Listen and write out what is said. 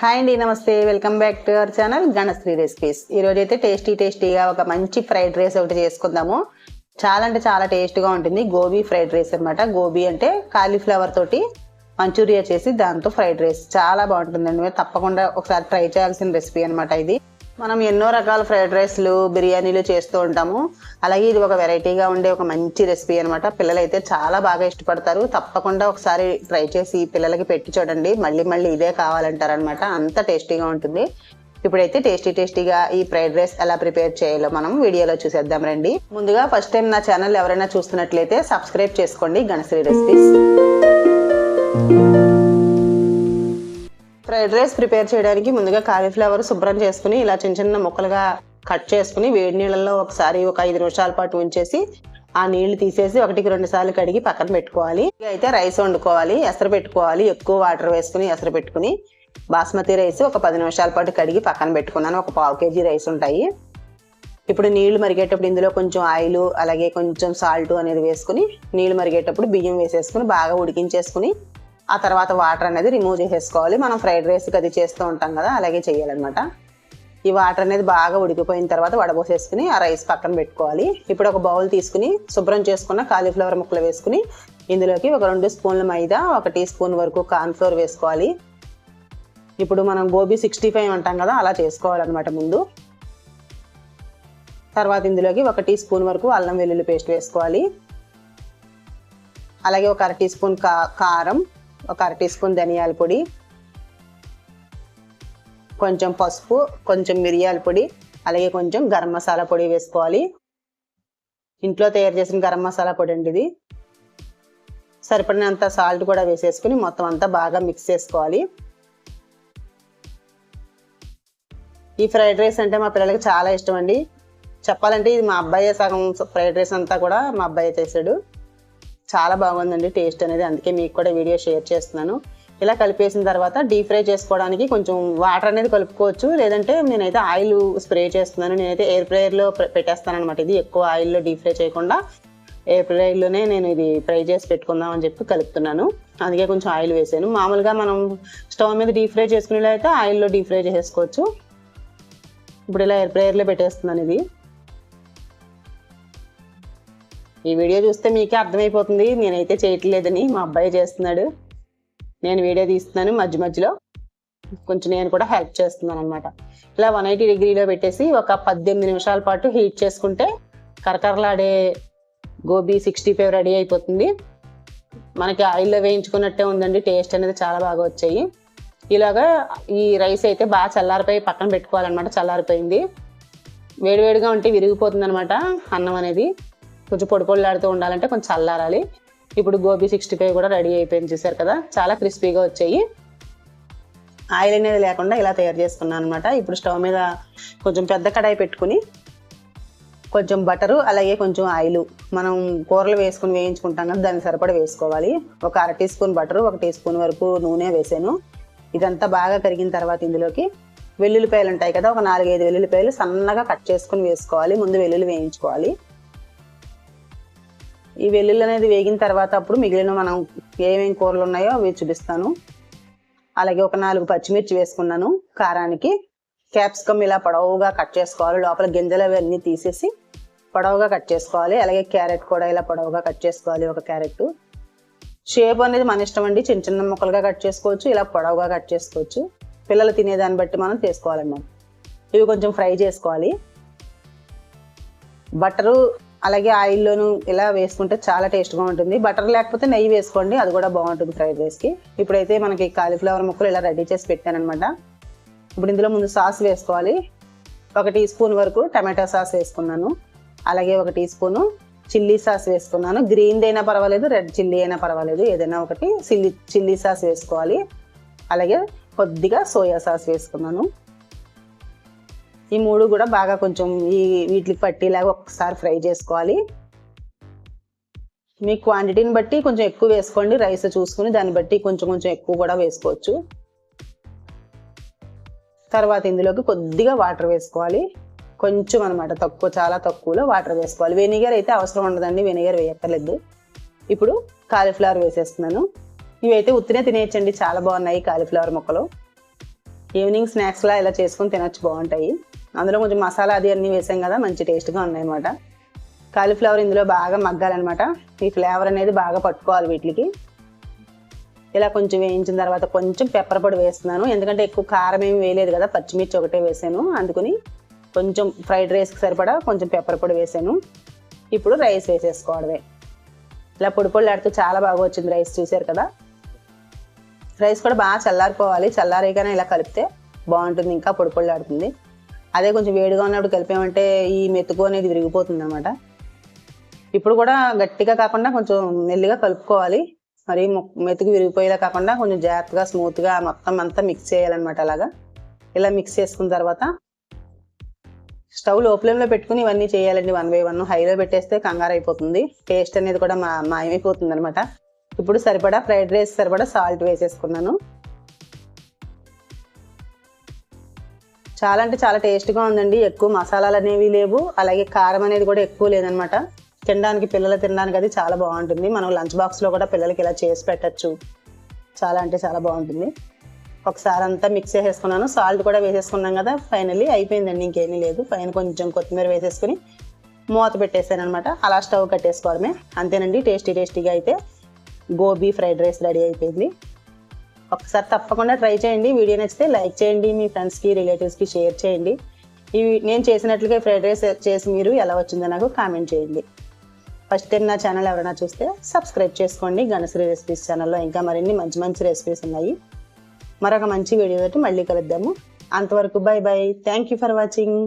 Hi అండి నమస్తే. Welcome back to our channel Ganasri recipes ఈరోజు అయితే టేస్టీ టేస్టీగా ఒక మంచి ఫ్రైడ్ రైస్ ఒకటి చేసుకుందాము. చాలా అంటే చాలా టేస్ట్గా ఉంటుంది. గోబీ ఫ్రైడ్ రైస్ అన్నమాట. గోబీ అంటే కాలీఫ్లవర్ తోటి మంచూరియా చేసి దాంతో ఫ్రైడ్ రైస్ చాలా బాగుంటుందండి. మీరు తప్పకుండా ఒకసారి ట్రై చేయాల్సిన రెసిపీ అన్నమాట ఇది. మనం ఎన్నో రకాల ఫ్రైడ్ రైస్లు బిర్యానీలు చేస్తూ ఉంటాము. అలాగే ఇది ఒక వెరైటీగా ఉండే ఒక మంచి రెసిపీ అనమాట పిల్లలు అయితే చాలా బాగా ఇష్టపడతారు. తప్పకుండా ఒకసారి ట్రై చేసి పిల్లలకి పెట్టి చూడండి. మళ్ళీ మళ్ళీ ఇదే కావాలంటారనమాట అంత టేస్టీగా ఉంటుంది. ఇప్పుడైతే టేస్టీ టేస్టీగా ఈ ఫ్రైడ్ రైస్ ఎలా ప్రిపేర్ చేయాలో మనం వీడియోలో చూసేద్దాం రండి. ముందుగా ఫస్ట్ టైం నా ఛానల్ ఎవరైనా చూస్తున్నట్లయితే సబ్స్క్రైబ్ చేసుకోండి. Ganasri recipes. Fried rice prepare చేయడానికి ముందుగా కాలీఫ్లవర్ శుభ్రం చేసుకుని ఇలా చిన్న చిన్న ముక్కలుగా కట్ చేసుకుని వేడి నీళ్ళల్లో ఒకసారి ఒక ఐదు నిమిషాల పాటు ఉంచేసి ఆ నీళ్ళు తీసేసి ఒకటికి రెండు సార్లు కడిగి పక్కన పెట్టుకోవాలి. అయితే రైస్ వండుకోవాలి ఎసరు పెట్టుకోవాలి ఎక్కువ వాటర్ వేసుకుని ఎసరు పెట్టుకుని బాస్మతి రైస్ ఒక పది నిమిషాల పాటు కడిగి పక్కన పెట్టుకున్నాను. ఒక పావు కేజీ రైస్ ఉంటాయి. ఇప్పుడు నీళ్ళు మరిగేటప్పుడు ఇందులో కొంచెం ఆయిల్ అలాగే కొంచెం సాల్ట్ అనేది వేసుకుని నీళ్ళు మరిగేటప్పుడు బియ్యం వేసేసుకుని బాగా ఉడికించేసుకుని ఆ తర్వాత వాటర్ అనేది రిమూవ్ చేసేసుకోవాలి. మనం ఫ్రైడ్ రైస్కి అది చేస్తూ ఉంటాం కదా అలాగే చేయాలన్నమాట. ఈ వాటర్ అనేది బాగా ఉడికిపోయిన తర్వాత వడబోసేసుకుని ఆ రైస్ పక్కన పెట్టుకోవాలి. ఇప్పుడు ఒక బౌల్ తీసుకుని శుభ్రం చేసుకున్న కాలీఫ్లవర్ ముక్కలు వేసుకుని ఇందులోకి ఒక రెండు స్పూన్ల మైదా ఒక టీ స్పూన్ వరకు కార్న్ఫ్లోర్ వేసుకోవాలి. ఇప్పుడు మనం గోబీ సిక్స్టీ ఫైవ్ అంటాం కదా అలా చేసుకోవాలన్నమాట ముందు. తర్వాత ఇందులోకి ఒక టీ స్పూన్ వరకు అల్లం వెల్లుల్లి పేస్ట్ వేసుకోవాలి. అలాగే ఒక అర టీ స్పూన్ కా కారం ఒక అర టీ స్పూన్ ధనియాల పొడి కొంచెం పసుపు కొంచెం మిరియాల పొడి అలాగే కొంచెం గరం మసాలా పొడి వేసుకోవాలి. ఇంట్లో తయారు చేసిన గరం మసాలా పొడి అండి ఇది. సరిపడినంత సాల్ట్ కూడా వేసేసుకుని మొత్తం అంతా బాగా మిక్స్ చేసుకోవాలి. ఈ ఫ్రైడ్ రైస్ అంటే మా పిల్లలకి చాలా ఇష్టం అండి. చెప్పాలంటే ఇది మా అబ్బాయే సగం ఫ్రైడ్ రైస్ అంతా కూడా మా అబ్బాయి చేశాడు. చాలా బాగుందండి టేస్ట్ అనేది. అందుకే మీకు కూడా వీడియో షేర్ చేస్తున్నాను. ఇలా కలిపేసిన తర్వాత డీప్ ఫ్రై చేసుకోవడానికి కొంచెం వాటర్ అనేది కలుపుకోవచ్చు. లేదంటే నేనైతే ఆయిల్ స్ప్రే చేస్తున్నాను. నేనైతే ఎయిర్ ఫ్రైయర్లో పెట్టేస్తాను అనమాట ఇది ఎక్కువ ఆయిల్లో డీప్ ఫ్రై చేయకుండా ఎయిర్ ఫ్రైలోనే నేను ఇది ఫ్రై చేసి పెట్టుకుందాం అని చెప్పి కలుపుతున్నాను. అందుకే కొంచెం ఆయిల్ వేసాను. మామూలుగా మనం స్టవ్ మీద డీప్ ఫ్రై చేసుకునేలా అయితే ఆయిల్లో డీప్ ఫ్రై చేసేసుకోవచ్చు ఇప్పుడు ఇలా ఎయిర్ ఫ్రైయర్లో పెట్టేస్తున్నాను ఇది. ఈ వీడియో చూస్తే మీకే అర్థమైపోతుంది నేనైతే చేయట్లేదని మా అబ్బాయి చేస్తున్నాడు. నేను వీడియో తీస్తున్నాను మధ్య మధ్యలో. కొంచెం నేను కూడా హెల్ప్ చేస్తున్నాను అనమాట ఇలా వన్ ఎయిటీ డిగ్రీలో పెట్టేసి ఒక పద్దెనిమిది నిమిషాల పాటు హీట్ చేసుకుంటే కరకరలాడే గోబీ సిక్స్టీ ఫైవ్ రెడీ అయిపోతుంది. మనకి ఆయిల్లో వేయించుకున్నట్టే ఉందండి టేస్ట్ అనేది చాలా బాగా వచ్చాయి. ఇలాగా ఈ రైస్ అయితే బాగా చల్లారిపోయి పక్కన పెట్టుకోవాలన్నమాట చల్లారిపోయింది. వేడివేడిగా ఉంటే విరిగిపోతుంది అనమాట అన్నం అనేది. కొంచెం పొడి పొడిలాడుతూ ఉండాలంటే కొంచెం చల్లారాలి. ఇప్పుడు గోబీ సిక్స్టీ ఫైవ్ కూడా రెడీ అయిపోయింది చూసారు కదా? చాలా క్రిస్పీగా వచ్చాయి. ఆయిల్ అనేది లేకుండా ఇలా తయారు చేసుకున్నాను అనమాట ఇప్పుడు స్టవ్ మీద కొంచెం పెద్ద కడాయి పెట్టుకుని కొంచెం బటరు అలాగే కొంచెం ఆయిల్. మనం కూరలు వేసుకుని వేయించుకుంటాం కదా దాన్ని సరిపడ వేసుకోవాలి. ఒక అర టీ స్పూన్ బటరు ఒక టీ స్పూన్ వరకు నూనె వేసాను. ఇదంతా బాగా కరిగిన తర్వాత ఇందులోకి వెల్లుల్లిపాయలు ఉంటాయి కదా ఒక నాలుగైదు వెల్లుల్లిపాయలు సన్నగా కట్ చేసుకుని వేసుకోవాలి. ముందు వెల్లుల్లి వేయించుకోవాలి. ఈ వెల్లుల్లి అనేది వేగిన తర్వాత అప్పుడు మిగిలిన మనం ఏమేమి కూరలు ఉన్నాయో అవి చూపిస్తాను. అలాగే ఒక నాలుగు పచ్చిమిర్చి వేసుకున్నాను. కారానికి క్యాప్సికమ్ ఇలా పొడవుగా కట్ చేసుకోవాలి. లోపల గింజలు అవన్నీ తీసేసి పొడవుగా కట్ చేసుకోవాలి. అలాగే క్యారెట్ కూడా ఇలా పొడవుగా కట్ చేసుకోవాలి ఒక క్యారెట్. షేప్ అనేది మన ఇష్టం అండి. చిన్న చిన్న ముక్కలుగా కట్ చేసుకోవచ్చు. ఇలా పొడవుగా కట్ చేసుకోవచ్చు. పిల్లలు తినేదాన్ని బట్టి మనం చేసుకోవాలన్నమాట. ఇవి కొంచెం ఫ్రై చేసుకోవాలి. బటరు అలాగే ఆయిల్లోనూ ఇలా వేసుకుంటే చాలా టేస్ట్గా ఉంటుంది. బటర్ లేకపోతే నెయ్యి వేసుకోండి అది కూడా బాగుంటుంది ఫ్రైడ్ రైస్కి ఇప్పుడైతే మనకి కాలీఫ్లవర్ ముక్కలు ఇలా రెడీ చేసి పెట్టానమాట ఇప్పుడు ఇందులో ముందు సాస్ వేసుకోవాలి. ఒక టీ స్పూన్ వరకు టమాటా సాస్ వేసుకున్నాను. అలాగే ఒక టీ స్పూను చిల్లీ సాస్ వేసుకున్నాను. గ్రీన్ అయినా పర్వాలేదు రెడ్ చిల్లీ అయినా పర్వాలేదు ఏదైనా ఒకటి. చిల్లీ చిల్లీ సాస్ వేసుకోవాలి. అలాగే కొద్దిగా సోయా సాస్ వేసుకున్నాను. ఈ మూడు కూడా బాగా కొంచెం ఈ వీటికి పట్టేలాగా ఒకసారి ఫ్రై చేసుకోవాలి. మీ క్వాంటిటీని బట్టి కొంచెం ఎక్కువ వేసుకోండి రైస్ చూసుకుని దాన్ని బట్టి కొంచెం కొంచెం ఎక్కువ కూడా వేసుకోవచ్చు. తర్వాత ఇందులోకి కొద్దిగా వాటర్ వేసుకోవాలి. కొంచెం అనమాట తక్కువ చాలా తక్కువలో వాటర్ వేసుకోవాలి. వెనిగర్ అయితే అవసరం ఉండదండి వెనిగర్ వేయక్కర్లేదు. ఇప్పుడు కాలీఫ్లవర్ వేసేస్తున్నాను. ఇవైతే ఉత్తినే తినేయచ్చండి చాలా బాగున్నాయి కాలీఫ్లవర్ ముక్కలు. ఈవినింగ్ స్నాక్స్లా ఇలా చేసుకొని తినొచ్చు బాగుంటాయి. అందులో కొంచెం మసాలా అది అన్నీ వేసాం కదా మంచి టేస్ట్గా ఉన్నాయన్నమాట. కాలీఫ్లవర్ ఇందులో బాగా మగ్గాలన్నమాట. ఈ ఫ్లేవర్ అనేది బాగా పట్టుకోవాలి వీటికి. ఇలా కొంచెం వేయించిన తర్వాత కొంచెం పెప్పర్ పొడి వేస్తున్నాను. ఎందుకంటే ఎక్కువ కారం ఏమి వేయలేదు కదా పచ్చిమిర్చి ఒకటే వేసాను. అందుకని కొంచెం ఫ్రైడ్ రైస్కి సరిపడా కొంచెం పెప్పర్ పొడి వేసాను. ఇప్పుడు రైస్ వేసేసుకోవడమే. ఇలా పొడి పొడి చాలా బాగా వచ్చింది రైస్ చూసారు కదా? రైస్ కూడా బాగా చల్లారిపోవాలి. చల్లారిగానే ఇలా కలిపితే బాగుంటుంది. ఇంకా పొడి పొడి ఆడుతుంది. అదే కొంచెం వేడిగా ఉన్నప్పుడు కలిపామంటే ఈ మెతుకు అనేది విరిగిపోతుంది అనమాట ఇప్పుడు కూడా గట్టిగా కాకుండా కొంచెం మెల్లిగా కలుపుకోవాలి. మరి మెతుకు విరిగిపోయేలా కాకుండా కొంచెం జాగ్రత్తగా స్మూత్గా మొత్తం అంతా మిక్స్ చేయాలన్నమాట అలాగా. ఇలా మిక్స్ చేసుకున్న తర్వాత స్టవ్లో ఫ్లేమ్లో పెట్టుకుని ఇవన్నీ చేయాలండి వన్ బై వన్. హైలో పెట్టేస్తే కంగారు అయిపోతుంది. టేస్ట్ అనేది కూడా మా మాయమైపోతుంది అనమాట ఇప్పుడు సరిపడా ఫ్రైడ్ రైస్ సరిపడా సాల్ట్ వేసేసుకున్నాను. చాలా అంటే చాలా టేస్ట్గా ఉందండి. ఎక్కువ మసాలాలు అనేవి లేవు. అలాగే కారం అనేది కూడా ఎక్కువ లేదనమాట. తినడానికి పిల్లలు తినడానికి అది చాలా బాగుంటుంది. మనం లంచ్ బాక్స్లో కూడా పిల్లలకి ఇలా చేసి పెట్టచ్చు. చాలా అంటే చాలా బాగుంటుంది. ఒకసారి అంతా మిక్స్ చేసేసుకున్నాను. సాల్ట్ కూడా వేసేసుకున్నాం కదా ఫైనల్లీ అయిపోయిందండి. ఇంకేమీ లేదు. పైన కొంచెం కొత్తిమీర వేసేసుకుని మూత పెట్టేసాను అనమాట అలా స్టవ్ కట్టేసుకోవడమే. అంతేనండి టేస్టీ టేస్టీగా అయితే గోబీ ఫ్రైడ్ రైస్ రెడీ అయిపోయింది. ఒకసారి తప్పకుండా ట్రై చేయండి. వీడియో నచ్చితే లైక్ చేయండి మీ ఫ్రెండ్స్కి రిలేటివ్స్కి షేర్ చేయండి. ఇవి నేను చేసినట్లుగా ఫ్రైడ్ రైస్ చేసి మీరు ఎలా వచ్చిందో నాకు కామెంట్ చేయండి. ఫస్ట్ టైం నా ఛానల్ ఎవరైనా చూస్తే సబ్స్క్రైబ్ చేసుకోండి. గణశ్రీ రెసిపీస్ ఛానల్లో ఇంకా మరిన్ని మంచి మంచి రెసిపీస్ ఉన్నాయి. మరొక మంచి వీడియో తోటి మళ్ళీ కలుద్దాము. అంతవరకు bye bye. Thank you for watching